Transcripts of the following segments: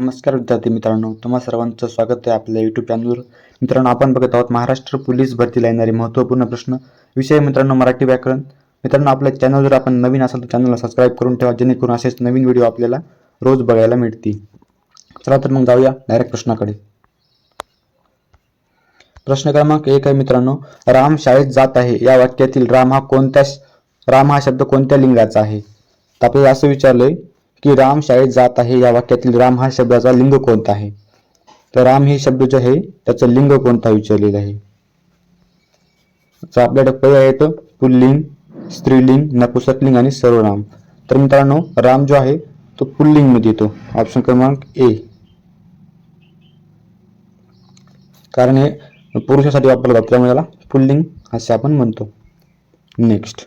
नमस्कार विद्यार्थी मित्रांनो तुम्हा सर्वांचं स्वागत आहे आपल्या यूट्यूब चॅनलवर मित्रांनो आपण बघत आहोत महाराष्ट्र पोलीस भरतीला येणारे महत्त्वपूर्ण प्रश्न. विषय मित्रांनो मराठी व्याकरण. मित्रांनो आपल्या चॅनलवर आपण नवीन असाल तर चॅनलला सबस्क्राईब करून ठेवा जेणेकरून असेच नवीन व्हिडिओ आपल्याला रोज बघायला मिळतील. चला तर मग जाऊया डायरेक्ट प्रश्नाकडे. प्रश्न क्रमांक एक आहे मित्रांनो राम शाळेत जात आहे. या वाक्यातील राम हा कोणत्या राम हा शब्द कोणत्या लिंगाचा आहे? तर आपल्याला असं विचारलंय की राम शाळेत जात आहे या वाक्यातील राम हा शब्दाचा लिंग कोणता आहे? तर राम हे शब्द जे आहे त्याचं लिंग कोणता विचारलेलं आहे? तर आपल्याकडे पर्याय आहेत पुल्लिंग स्त्रीलिंग नपुसकलिंग आणि सर्वनाम. तर मित्रांनो राम जो आहे तो पुल्लिंगमध्ये येतो. ऑप्शन क्रमांक ए. कारण हे पुरुषासाठी वापरलं जातं त्यामुळे याला पुल्लिंग असे आपण म्हणतो. नेक्स्ट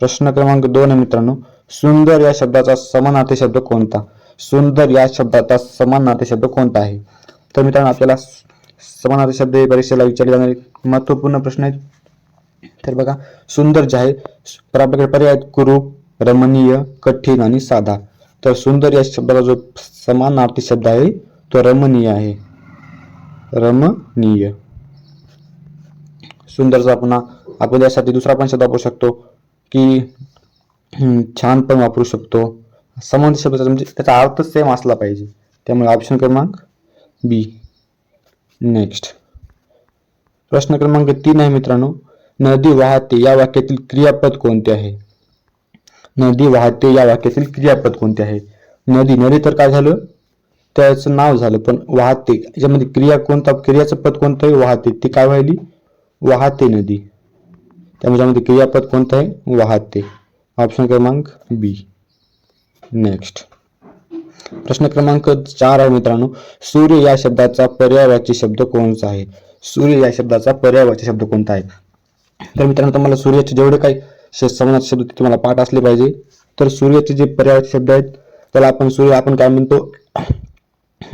प्रश्न क्रमांक दोन आहे मित्रांनो. सुंदर या शब्दाचा समानार्थी शब्द कोणता? सुंदर या शब्दाचा समानार्थी शब्द कोणता आहे? तर मित्रांनो आपल्याला समानार्थी शब्द हे परीक्षेला विचारले जाणारे महत्त्वपूर्ण प्रश्न आहेत. तर बघा सुंदर जे आहे तर आपल्याकडे पर्याय कुरूप रमणीय कठीण आणि साधा. तर सुंदर या शब्दाचा जो समानार्थी शब्द आहे तो रमणीय आहे. रमणीय. सुंदरचा पुन्हा आपण यासाठी दुसरा पण शब्द वापरू शकतो की छान पण वापरू शकतो. संबंधित शब्दाचा म्हणजे त्याचा अर्थ सेम असला पाहिजे. त्यामुळे ऑप्शन क्रमांक बी नेक्स्ट प्रश्न क्रमांक तीन आहे मित्रांनो. नदी वाहते या वाक्यातील क्रियापद कोणते आहे? नदी वाहते या वाक्यातील क्रियापद कोणते आहे? नदी नदी तर काय झालं? त्याचं नाव झालं पण वाहते याच्यामध्ये क्रिया कोणता क्रियाचं पद कोणतं आहे? वाहते. ती काय व्हायली? वाहते नदी. त्यामुळे यामध्ये क्रियापद कोणतं आहे? वाहते. ऑप्शन क्रमांक बी. नेक्स्ट प्रश्न क्रमांक चार आहे मित्रांनो. सूर्य या शब्दाचा पर्यायवाची शब्द कोणता आहे? सूर्य या शब्दाचा पर्यायवाची शब्द कोणता आहे? तर मित्रांनो तुम्हाला सूर्याचे जेवढे काही श- शब्द तुम्हाला पाठ असले पाहिजे. तर सूर्याचे जे पर्यायवाची शब्द आहेत त्याला आपण सूर्य आपण काय म्हणतो?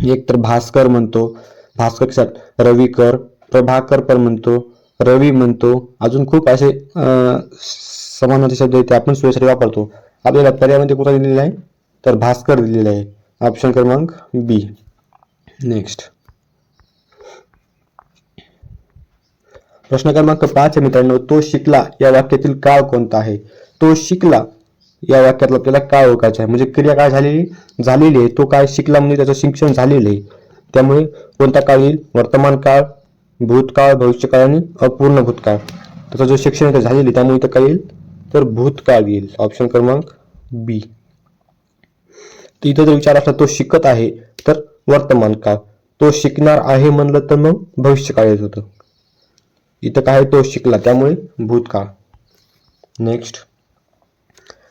एक तर भास्कर म्हणतो. भास्कर कशात? रविकर प्रभाकर पण म्हणतो. रवी म्हणतो. अजून खूप असे अं, समानार्थी शब्द आहेत ते आपण सोयीसाठी वापरतो. आपल्याला पर्यायामध्ये कोणता दिलेला आहे? तर भास्कर दिलेला आहे. ऑप्शन क्रमांक बी नेक्स्ट प्रश्न क्रमांक पाच आहे मित्रांनो. तो शिकला या वाक्यातील काळ कोणता आहे? तो शिकला या वाक्यातला आपल्याला काळ ओळखायचा आहे. म्हणजे क्रिया काय झालेली? झालेली आहे. तो काय शिकला म्हणजे त्याचं शिक्षण झालेलं आहे. त्यामुळे कोणता काळ येईल? वर्तमान काळ भूतकाळ भविष्यकाळ आणि अपूर्ण भूतकाळ. त्याचं जो शिक्षण झालेली झालेलं आहे. त्यामुळे तर काय येईल? तर भूतकाळ येईल? ऑप्शन क्रमांक बी तर इथं जर विचार असला तो शिकत आहे तर वर्तमान काळ. तो शिकणार आहे म्हणलं तर मग भविष्यकाळ येत होतं. इथं काय तो शिकला? त्यामुळे भूतकाळ नेक्स्ट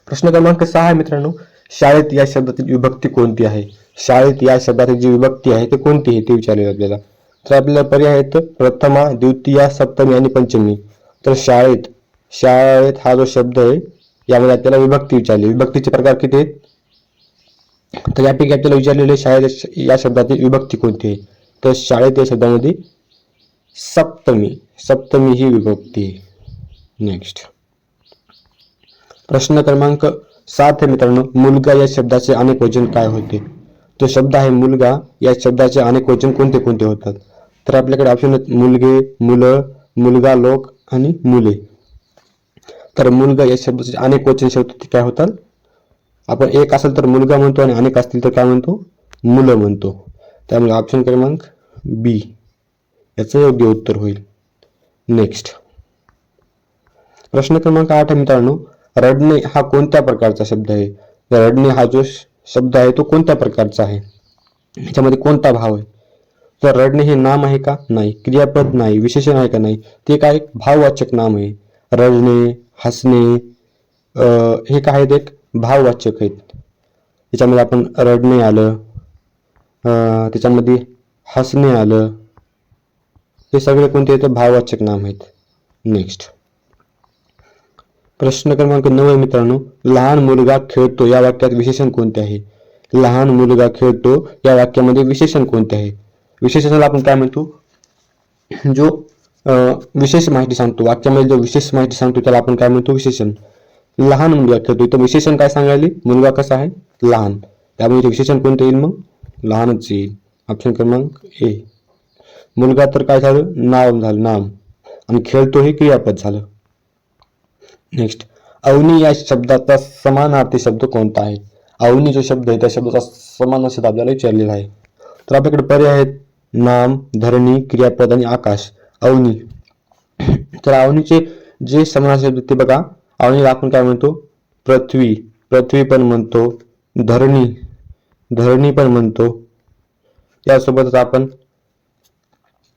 प्रश्न क्रमांक सहा आहे मित्रांनो. शाळेत या शब्दातील विभक्ती कोणती आहे? शाळेत या शब्दातील जी विभक्ती आहे ते कोणती आहे? ते विचारले आपल्याला. तर आपल्याला पर्याय आहेत प्रथमा द्वितीया सप्तमी आणि पंचमी. तर शाळेत शाळेत हा जो शब्द आहे यामध्ये आपल्याला विभक्ती विचारली. विभक्तीचे प्रकार किती आहेत? तर यापैकी आपल्याला विचारलेले शाळेत या शब्दातील विभक्ती कोणती आहे? तर शाळेत या शब्दामध्ये सप्तमी. सप्तमी ही विभक्ती नेक्स्ट प्रश्न क्रमांक सात आहे मित्रांनो. मुलगा या शब्दाचे अनेक वचन काय होते? तो शब्द आहे मुलगा या शब्दाचे अनेक वचन कोणते कोणते होतात? तर आपल्याकडे ऑप्शन आहेत मुलगे मुलं मुलगा लोक आणि मुले. तर मुलगा या शब्दाचे अनेक वचन शब्द ते काय होतात? आपण एक असेल तर मुलगा म्हणतो आणि अनेक असतील तर काय म्हणतो? मुलं म्हणतो. त्यामुळे ऑप्शन क्रमांक बी याचं योग्य उत्तर होईल. नेक्स्ट प्रश्न क्रमांक आठ मित्रांनो. रडणे हा कोणत्या प्रकारचा शब्द आहे? तर रडणे हा जो शब्द आहे तो कोणत्या प्रकारचा आहे? याच्यामध्ये कोणता भाव आहे? तर रडणे हे नाम आहे का? नाही. क्रियापद नाही. विशेषण आहे का नाही? ते काय? भाववाचक नाम आहे. रडणे हसणे अं, हे काय आहेत एक भाववाचक आहेत. त्याच्यामध्ये आपण रडणे आलं अं, त्याच्यामध्ये हसणे आलं हे सगळे कोणते आहेत? भाववाचक नाम आहेत. नेक्स्ट प्रश्न क्रमांक नऊ आहे मित्रांनो. लहान मुलगा खेळतो या वाक्यात विशेषण कोणते आहे? लहान मुलगा खेळतो या वाक्यामध्ये विशेषण कोणते आहे? विशेषणाला आपण काय म्हणतो? जो विशेष माहिती सांगतो. वाक्यामध्ये म्हणजे जो विशेष माहिती सांगतो त्याला आपण काय म्हणतो? विशेषण. लहान मुलगा खेळतो इथं विशेषण काय सांगायले? मुलगा कसा आहे? लहान. त्यामुळे इथे विशेषण कोणतं येईल मग? लहानच येईल. ऑप्शन क्रमांक ए मुलगा तर काय झालं? नाव झालं. नाम. आणि खेळतो हे क्रियापद झालं. नेक्स्ट अवनी या शब्दाचा समानार्थी शब्द कोणता आहे? अवनी जो शब्द आहे त्या शब्दाचा समान शब्द आपल्याला विचारलेला आहे. तर आपल्याकडे पर्याय आहेत. नाम धरणी क्रियापद आणि आकाश. अवनी. तर अवनीचे जे समानार्थी आहेत ते बघा. अवनीला आपण काय म्हणतो? पृथ्वी. पृथ्वी पण म्हणतो. धरणी. धरणी पण म्हणतो. यासोबतच आपण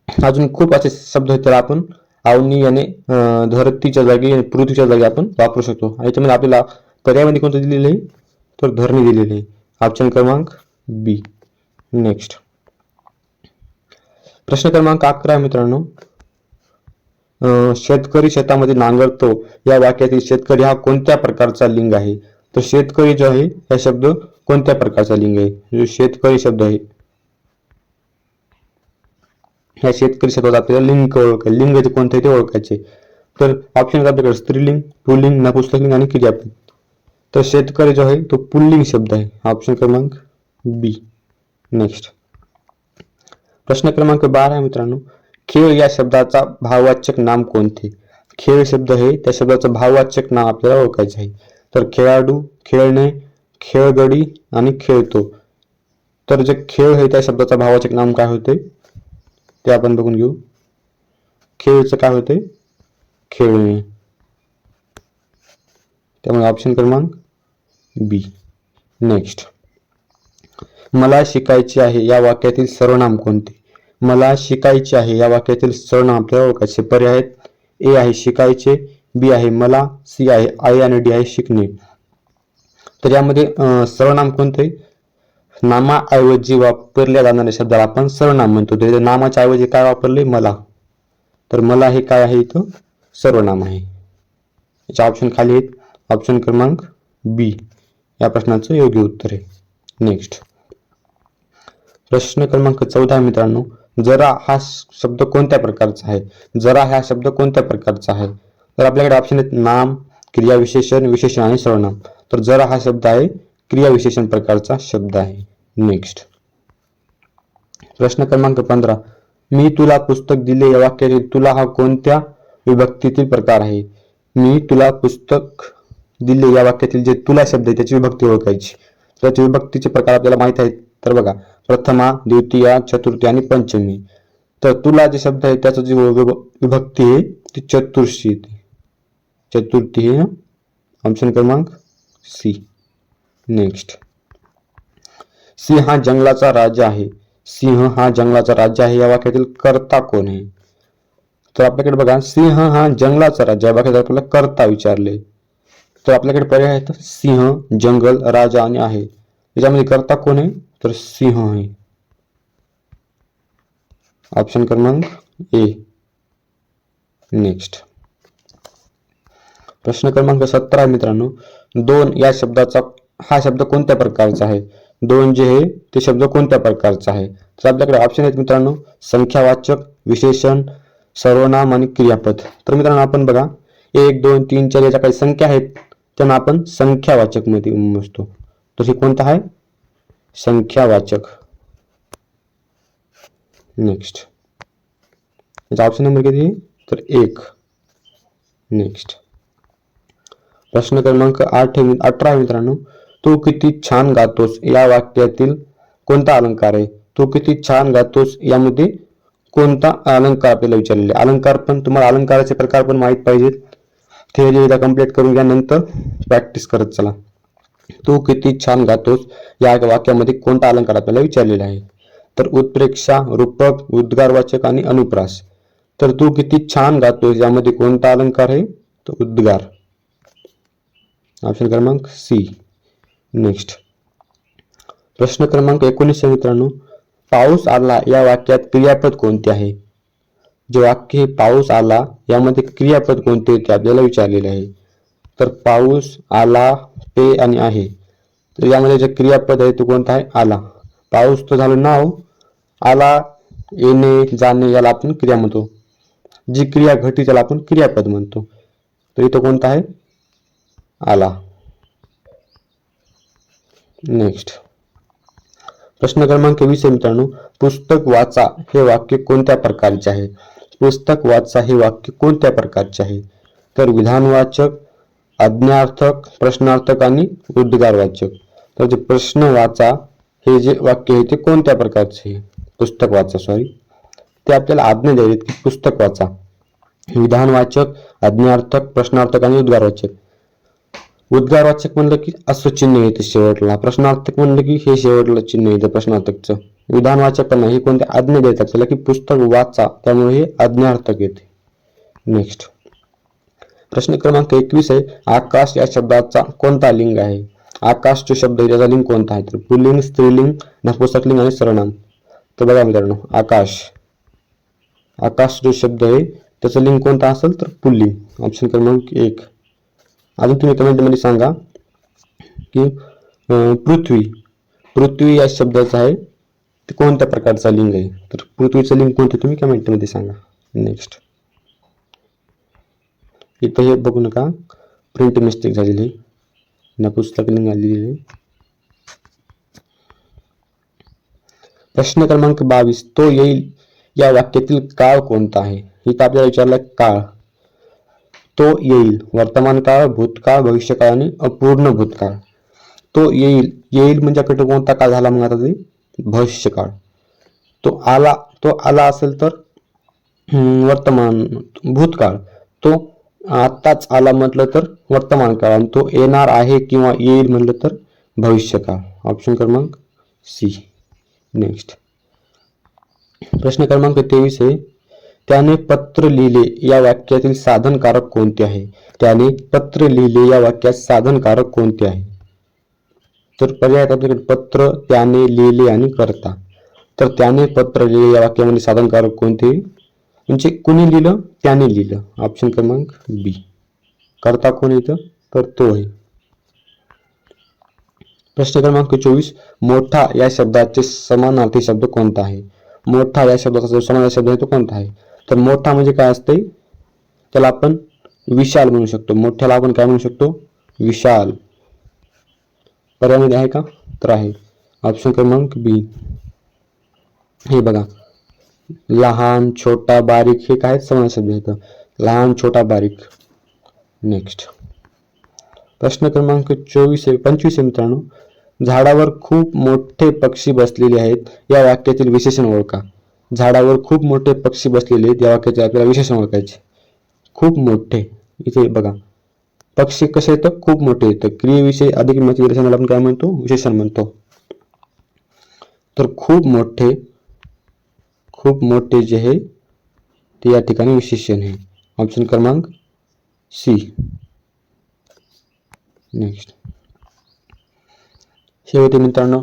अजून खूप असे शब्द आहेत तर आपण अवनी याने धरतीच्या जागी आणि पृथ्वीच्या जागी आपण वापरू शकतो. याच्यामध्ये आपल्याला पर्यायमध्ये कोणतं दिलेलं आहे? तर धरणी दिलेली आहे. ऑप्शन क्रमांक बी. नेक्स्ट. प्रश्न क्रमांक अकरा मित्रांनो. शेतकरी शेतामध्ये नांगरतो, या वाक्यातील शेतकरी हा कोणत्या प्रकारचा लिंग आहे? तर शेतकरी जो आहे, हा शब्द कोणत्या प्रकारचा लिंग आहे? जो शेतकरी शब्द आहे. ह्या शेतकरी शब्दात आपल्याला लिंग ओळखाय लिंग जे कोणते ते ओळखायचे. तर ऑप्शन आपल्याकडे स्त्रीलिंग, पुल्लिंग, नपुंसकलिंग आणि क्रियापद. तर शेतकरी जो आहे तो पुल्लिंग शब्द आहे. ऑप्शन क्रमांक बी नेक्स्ट प्रश्न क्रमांक बारा आहे मित्रांनो. खेळ या शब्दाचा भाववाचक नाम कोणते? खेळ शब्द हे त्या शब्दाचं भाववाचक नाम आपल्याला ओळखायचे आहे. तर खेळाडू खेळणे खेळगडी आणि खेळतो. तर जे खेळ हे त्या शब्दाचा भाववाचक नाम काय होते? ते आपण बघून घेऊ. खेळचं काय होते? खेळणे. त्यामुळे ऑप्शन क्रमांक बी नेक्स्ट मला शिकायचे आहे या वाक्यातील सर्वनाम कोणते? मला शिकायचे आहे. या वाक्यातील सर्वनाम आपल्याला ओळखायचे पर्याय आहेत. ए आहे शिकायचे बी आहे मला सी आहे आय आणि डी आहे शिकणे. तर यामध्ये सर्वनाम कोणते? नामाऐवजी वापरल्या जाणाऱ्या शब्दाला आपण सर्वनाम म्हणतो. तर नामाच्या ऐवजी काय वापरले? मला. तर मला हे काय आहे इथं? सर्वनाम आहे. याचे ऑप्शन खाली आहेत. ऑप्शन क्रमांक बी या प्रश्नाचं योग्य उत्तर आहे. नेक्स्ट प्रश्न क्रमांक चौदा मित्रांनो. जरा हा शब्द कोणत्या प्रकारचा आहे? जरा हा शब्द कोणत्या प्रकारचा आहे? तर आपल्याकडे ऑप्शन आहेत नाम क्रियाविशेषण विशेषण आणि सर्वनाम. तर जरा हा शब्द आहे क्रियाविशेषण प्रकारचा शब्द आहे. नेक्स्ट प्रश्न क्रमांक पंधरा. मी तुला पुस्तक दिले या वाक्याचे तुला हा कोणत्या विभक्तीतील प्रकार आहे? मी तुला पुस्तक दिले या वाक्यातील जे तुला शब्द आहे त्याची विभक्ती ओळखायची. त्याची विभक्तीचे प्रकार आपल्याला माहीत आहेत. तर बघा, प्रथमा, द्वितीया, चतुर्थी आणि पंचमी. तर तुला जे शब्द आहे, त्याचं जी विभ- विभक्ती आहे, ती चतुर्थी येते चतुर्थी हे ऑप्शन क्रमांक सी नेक्स्ट सिंह हा जंगलाचा राजा आहे. सिंह हा जंगलाचा राजा आहे, या वाक्यातील कर्ता कोण आहे? तर आपल्याकडे बघा, सिंह हा जंगलाचा राजा या वाक्यात आपल्याला कर्ता विचारले. तर आपल्याकडे पर्याय आहेत सिंह, जंगल, राजा आणि आहे. याच्यामध्ये कर्ता कोण आहे? तर सिंह आहे. ऑप्शन क्रमांक ए नेक्स्ट प्रश्न क्रमांक सतरा मित्रांनो. दोन या शब्दाचा हा शब्द कोणत्या प्रकारचा आहे? दोन जे आहे ते शब्द कोणत्या प्रकारचा आहे? तर आपल्याकडे ऑप्शन आहेत मित्रांनो. संख्यावाचक विशेषण सर्वनाम आणि क्रियापद. तर मित्रांनो आपण बघा. एक दोन तीन चार याच्या काही संख्या आहेत. त्यांना आपण संख्यावाचकमध्ये मोजतो तर हे कोणतं आहे? संख्यावाचक. नेक्स्ट याचा ऑप्शन नंबर किती? तर एक. नेक्स्ट प्रश्न क्रमांक आठ अठरा मित्रांनो. तू किती छान गातोस या वाक्यातील कोणता अलंकार आहे? तू किती छान गातोस यामध्ये कोणता अलंकार आपल्याला विचारलेले अलंकार पण तुम्हाला अलंकाराचे प्रकार पण माहीत पाहिजेत. थिअरी एकदा कंप्लीट करून घ्यानंतर प्रॅक्टिस करत चला. तू किती छान गातोस या वाक्यामध्ये कोणता अलंकार आपल्याला विचारलेला आहे? तर उत्प्रेक्षा रूपक उद्गारवाचक आणि अनुप्रास. तर तू किती छान गातोस यामध्ये कोणता अलंकार आहे? तर उद्गार. ऑप्शन क्रमांक सी नेक्स्ट प्रश्न क्रमांक एकोणीसशे मित्रांनो पाऊस आला या वाक्यात क्रियापद कोणते आहे? जे वाक्य हे पाऊस आला यामध्ये क्रियापद कोणते ते आपल्याला विचारलेले आहे. तर पाऊस आला पे आणि आहे. तर यामध्ये जे क्रियापद आहे तो कोणता आहे? आला. पाऊस तर झालं नाव. आला येणे जाणे याला आपण क्रिया म्हणतो. जी क्रिया घटी त्याला आपण क्रियापद म्हणतो. तर इथं कोणता आहे? आला. नेक्स्ट प्रश्न क्रमांक वीस आहे मित्रांनो. पुस्तक वाचा हे वाक्य कोणत्या प्रकारचे आहे? पुस्तक वाचा हे वाक्य कोणत्या प्रकारचे आहे? तर विधानवाचक आज्ञार्थक प्रश्नार्थक आणि उद्गारवाचक तर जे प्रश्न वाचा हे जे वाक्य आहे ते कोणत्या प्रकारचे पुस्तक वाचा सॉरी ते आपल्याला आज्ञा द्यावी की पुस्तक वाचा. विधानवाचक आज्ञार्थक प्रश्नार्थक आणि उद्गारवाचक उद्गारवाचक म्हणलं की असं चिन्ह येतं शेवटला. प्रश्नार्थक म्हणलं की हे शेवटला चिन्ह येतं प्रश्नार्थकचं. विधानवाचकांना हे कोणते आज्ञा देतात त्याला की पुस्तक वाचा त्यामुळे हे आज्ञार्थक येते. नेक्स्ट प्रश्न क्रमांक एकवीस आहे आकाश या शब्दाचा कोणता लिंग आहे? आकाश जो शब्द आहे त्याचा लिंग कोणता आहे? तर पुल्लिंग स्त्रीलिंग नपुसकलिंग आणि सरनाम. तर बघा मित्रांनो आकाश. आकाश जो शब्द आहे त्याचं लिंग कोणता असेल तर पुल्लिंग. ऑप्शन क्रमांक एक. अजून तुम्ही कमेंटमध्ये सांगा की पृथ्वी. पृथ्वी या शब्दाचा आहे ते कोणत्या प्रकारचा लिंग आहे? तर पृथ्वीचं लिंग कोणतं तुम्ही कमेंटमध्ये सांगा. नेक्स्ट इथं हे बघू नका. प्रिंट मिस्टेक झालेली आहे. ना पुस्तक निघालेली आहे. प्रश्न क्रमांक बावीस. तो येईल या वाक्यातील काळ कोणता आहे? इथं आपल्याला विचारलं काळ. तो येईल वर्तमान काळ भूतकाळ भविष्यकाळ आणि अपूर्ण भूतकाळ. तो येईल. येईल म्हणजे आपल्याकडे कोणता काळ झाला मग आता ते? भविष्यकाळ. तो आला तो आला असेल तर वर्तमान भूतकाळ. तो आत्ताच आला म्हटलं तर वर्तमान काळ आणि तो येणार आहे किंवा येईल म्हटलं तर भविष्यकाळ ऑप्शन क्रमांक सी नेक्स्ट प्रश्न क्रमांक तेवीस आहे. त्याने पत्र लिहिले या वाक्यातील साधनकारक कोणते आहे? त्याने पत्र लिहिले या वाक्यात साधनकारक कोणते आहे? तर पर्याय आपल्याकडे पत्र त्याने लिहिले आणि करता. तर त्याने पत्र लिहिले या वाक्यामध्ये साधनकारक कोणते? म्हणजे कुणी लिहिलं? त्याने लिहिलं. ऑप्शन क्रमांक बी करता कोण येतं? तर तो आहे. प्रश्न क्रमांक चोवीस. मोठा या शब्दाचे समानार्थी शब्द कोणता आहे? मोठा या शब्दाचा जो समानार्थी शब्द आहे तो कोणता आहे? तर मोठा म्हणजे काय असते त्याला आपण विशाल म्हणू शकतो. मोठ्याला आपण काय म्हणू शकतो? विशाल. पर्यायामध्ये आहे का? तर आहे. ऑप्शन क्रमांक बी हे बघा. लहान छोटा बारीक हे काय समान शब्द येतं लहान छोटा बारीक. नेक्स्ट प्रश्न क्रमांक चोवीस आहे पंचवीस आहे मित्रांनो. झाडावर खूप मोठे पक्षी बसलेले आहेत या वाक्यातील विशेषण ओळखा. झाडावर खूप मोठे पक्षी बसलेले आहेत या वाक्याचे आपल्याला विशेषण ओळखायचे. खूप मोठे. इथे बघा. पक्षी कसे येतं खूप मोठे येतं क्रियेविषयी अधिक माहिती आपण काय म्हणतो? विशेषण म्हणतो. तर खूप मोठे खूप मोठे जे आहे ते या ठिकाणी विशेषण आहे. ऑप्शन क्रमांक सी नेक्स्ट हे होते मित्रांनो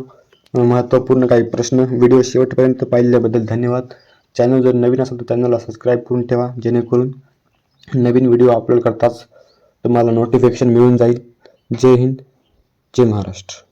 महत्त्वपूर्ण काही प्रश्न व्हिडिओ शेवटपर्यंत पाहिल्याबद्दल धन्यवाद. चॅनल जर नवीन असेल तर चॅनलला सबस्क्राईब करून ठेवा जेणेकरून नवीन व्हिडिओ अपलोड करताच तुम्हाला नोटिफिकेशन मिळून जाईल. जय हिंद जय महाराष्ट्र.